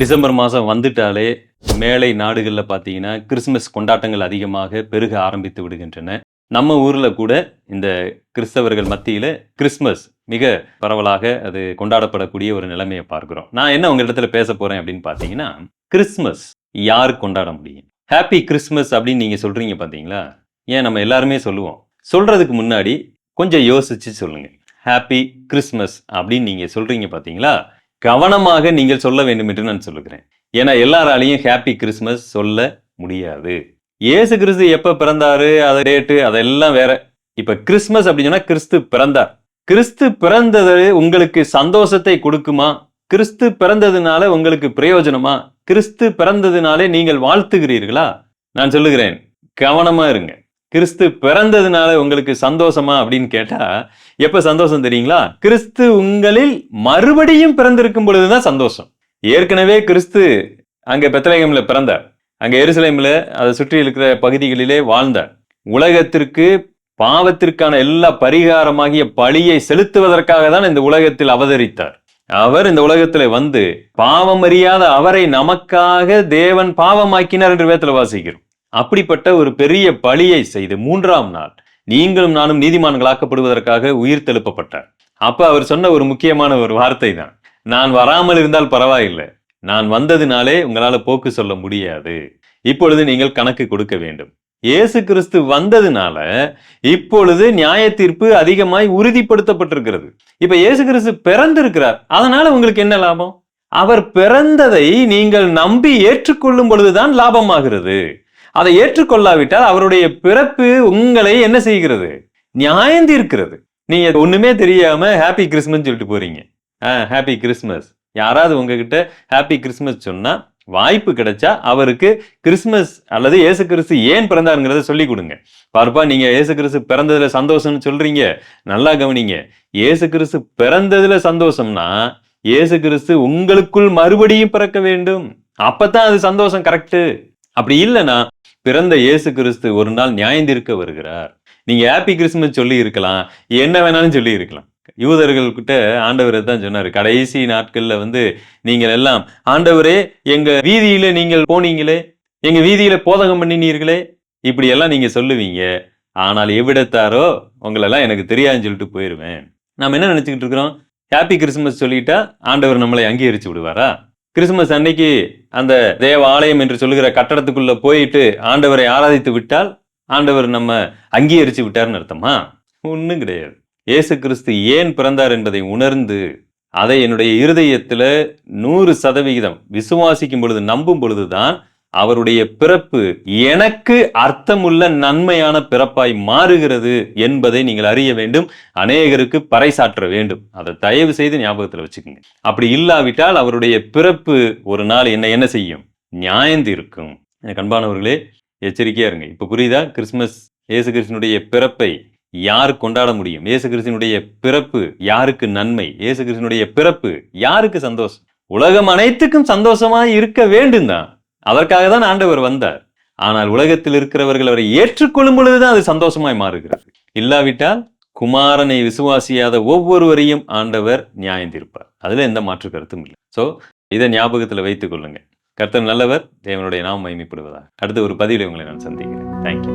December மாதம் வந்துட்டாலே மேலை நாடுகளில் பார்த்தீங்கன்னா கிறிஸ்மஸ் கொண்டாட்டங்கள் அதிகமாக பெருக ஆரம்பித்து விடுகின்றன. நம்ம ஊரில் கூட இந்த கிறிஸ்தவர்கள் மத்தியில் கிறிஸ்மஸ் மிக பரவலாக அது கொண்டாடப்படக்கூடிய ஒரு நிலைமையை பார்க்குறோம். நான் என்ன உங்கள் இடத்துல பேச போகிறேன் அப்படின்னு பார்த்தீங்கன்னா கிறிஸ்மஸ் யார் கொண்டாட முடியும்? ஹாப்பி கிறிஸ்மஸ் அப்படின்னு நீங்கள் சொல்கிறீங்க பார்த்தீங்களா ஏன் நம்ம எல்லாருமே சொல்லுவோம். சொல்கிறதுக்கு முன்னாடி கொஞ்சம் யோசிச்சு சொல்லுங்கள் ஹாப்பி கிறிஸ்மஸ் அப்படின்னு நீங்கள் சொல்கிறீங்க பார்த்தீங்களா கவனமாக நீங்கள் சொல்ல வேண்டும் என்று நான் சொல்லுகிறேன். ஏன்னா எல்லாராலையும் ஹாப்பி கிறிஸ்மஸ் சொல்ல முடியாது. இயேசு கிறிஸ்து எப்ப பிறந்தாரு அது டேட்டு அதெல்லாம் வேற. இப்ப கிறிஸ்மஸ் அப்படின்னு சொன்னா கிறிஸ்து பிறந்தார். கிறிஸ்து பிறந்தது உங்களுக்கு சந்தோஷத்தை கொடுக்குமா? கிறிஸ்து பிறந்ததுனால உங்களுக்கு பிரயோஜனமா? கிறிஸ்து பிறந்ததுனாலே நீங்கள் வாழ்த்துகிறீர்களா? நான் சொல்லுகிறேன். கவனமா இருங்க. கிறிஸ்து பிறந்ததுனால உங்களுக்கு சந்தோஷமா அப்படின்னு கேட்டா எப்ப சந்தோஷம் தெரியுங்களா? கிறிஸ்து உங்களில் மறுபடியும் பிறந்திருக்கும் பொழுதுதான் சந்தோஷம். ஏற்கனவே கிறிஸ்து அங்க பெத்தலேகம்ல பிறந்தார். அங்க எருசலேம்ல அதை சுற்றி இருக்கிற பகுதிகளிலே வாழ்ந்தார். உலகத்திற்கு பாவத்திற்கான எல்லா பரிகாரமாகிய பழியை செலுத்துவதற்காக தான் இந்த உலகத்தில் அவதரித்தார். அவர் இந்த உலகத்துல வந்து பாவம் அறியாத அவரை நமக்காக தேவன் பாவமாக்கினார் என்று வேத்துல வாசிக்கிறோம். அப்படிப்பட்ட ஒரு பெரிய பழியை செய்து மூன்றாம் நாள் நீங்களும் நானும் நீதிமான்களாக்கப்படுவதற்காக உயிர் தெழுப்பப்பட்டார் அப்ப அவர் சொன்ன ஒரு முக்கியமான ஒரு வார்த்தை தான். நான் வராமல் இருந்தால் பரவாயில்லை. நான் வந்ததினாலே உங்களால போக்கு சொல்ல முடியாது. இப்பொழுது நீங்கள் கணக்கு கொடுக்க வேண்டும். இயேசு கிறிஸ்து வந்ததுனால இப்பொழுது நியாய தீர்ப்பு அதிகமாய் உறுதிப்படுத்தப்பட்டிருக்கிறது. இப்ப இயேசு கிறிஸ்து பிறந்திருக்கிறார். அதனால உங்களுக்கு என்ன லாபம்? அவர் பிறந்ததை நீங்கள் நம்பி ஏற்றுக்கொள்ளும் பொழுதுதான் லாபமாகிறது. அதை ஏற்றுக்கொள்ளாவிட்டால் அவருடைய பிறப்பு உங்களை என்ன செய்கிறது? நியாயந்தீர்க்கிறது. நீங்க ஒண்ணுமே தெரியாம ஹாப்பி கிறிஸ்மஸ் சொல்லிட்டு போறீங்க. ஹாப்பி கிறிஸ்மஸ் யாராவது உங்ககிட்ட ஹாப்பி கிறிஸ்மஸ் சொன்னா வாய்ப்பு கிடைச்சா அவருக்கு கிறிஸ்மஸ் அல்லது ஏசு கிறிஸ்து ஏன் பிறந்தாருங்கிறத சொல்லி கொடுங்க. பார்ப்பா நீங்க ஏசு கிறிஸ்து பிறந்ததுல சந்தோஷம்னு சொல்றீங்க. நல்லா கவனிங்க. ஏசு கிறிஸ்து பிறந்ததுல சந்தோஷம்னா இயேசு கிறிஸ்து உங்களுக்குள் மறுபடியும் பிறக்க வேண்டும். அப்பதான் அது சந்தோஷம் கரெக்டு அப்படி இல்லைன்னா பிறந்த இயேசு கிறிஸ்து ஒரு நாள் நியாயந்திருக்க வருகிறார். நீங்க ஹாப்பி கிறிஸ்மஸ் சொல்லி இருக்கலாம். என்ன வேணாலும் சொல்லி இருக்கலாம். யூதர்கள் கிட்ட ஆண்டவர் தான் சொன்னார். கடைசி நாட்கள்ல வந்து நீங்கள் எல்லாம் ஆண்டவரே எங்க வீதியில நீங்கள் போனீங்களே? எங்க வீதியில போதகம் பண்ணினீர்களே? இப்படி எல்லாம் நீங்க சொல்லுவீங்க. ஆனால் எவ்விடத்தாரோ உங்களெல்லாம் எனக்கு தெரியாதுன்னு சொல்லிட்டு போயிருவேன். நாம என்ன நினைச்சுக்கிட்டு இருக்கிறோம்? ஹாப்பி கிறிஸ்மஸ் சொல்லிட்டா ஆண்டவர் நம்மளை அங்கீகரிச்சு விடுவாரா? கிறிஸ்மஸ் அன்னைக்கு அந்த தேவ ஆலயம் என்று சொல்லுகிற கட்டடத்துக்குள்ள போயிட்டு ஆண்டவரை ஆராதித்து விட்டால் ஆண்டவர் நம்ம அங்கீகரிச்சு விட்டார்னு அர்த்தமா? ஒன்றும் கிடையாது. இயேசு கிறிஸ்து ஏன் பிறந்தார் என்பதை உணர்ந்து அதை என்னுடைய இருதயத்தில் நூறு சதவிகிதம் விசுவாசிக்கும் பொழுது நம்பும் பொழுதுதான் அவருடைய பிறப்பு எனக்கு அர்த்தமுள்ள நன்மையான பிறப்பாய் மாறுகிறது என்பதை நீங்கள் அறிய வேண்டும். அநேகருக்கு பறைசாற்ற வேண்டும். அதை தயவு செய்து ஞாபகத்தில் வச்சுக்கோங்க. அப்படி இல்லாவிட்டால் அவருடைய பிறப்பு ஒரு நாள் என்ன என்ன செய்யும்? நியாயந்து இருக்கும் எனக்கு அன்பானவர்களே எச்சரிக்கையா இருங்க. இப்ப புரியுதா? கிறிஸ்மஸ் இயேசு கிறிஸ்தனுடைய பிறப்பை யார் கொண்டாட முடியும்? இயேசு கிறிஸ்தனுடைய பிறப்பு யாருக்கு நன்மை? இயேசு கிறிஸ்தனுடைய பிறப்பு யாருக்கு சந்தோஷம்? உலகம் அனைத்துக்கும் சந்தோஷமா இருக்க வேண்டும் தான் அதற்காக தான் ஆண்டவர் வந்தார். ஆனால் உலகத்தில் இருக்கிறவர்கள் அவரை ஏற்றுக்கொள்ளும் பொழுதுதான் அது சந்தோஷமாய் மாறுகிறது. இல்லாவிட்டால் குமாரனை விசுவாசியாத ஒவ்வொருவரையும் ஆண்டவர் நியாயந்திருப்பார். அதுல எந்த மாற்று கருத்தும் இல்லை. சோ இதை ஞாபகத்துல வைத்துக் கொள்ளுங்க கர்த்தர் நல்லவர் தேவனுடைய நாம் மகிமைப்படுவதாக. அடுத்த ஒரு பதிவில் உங்களை நான் சந்திக்கிறேன். தேங்க்யூ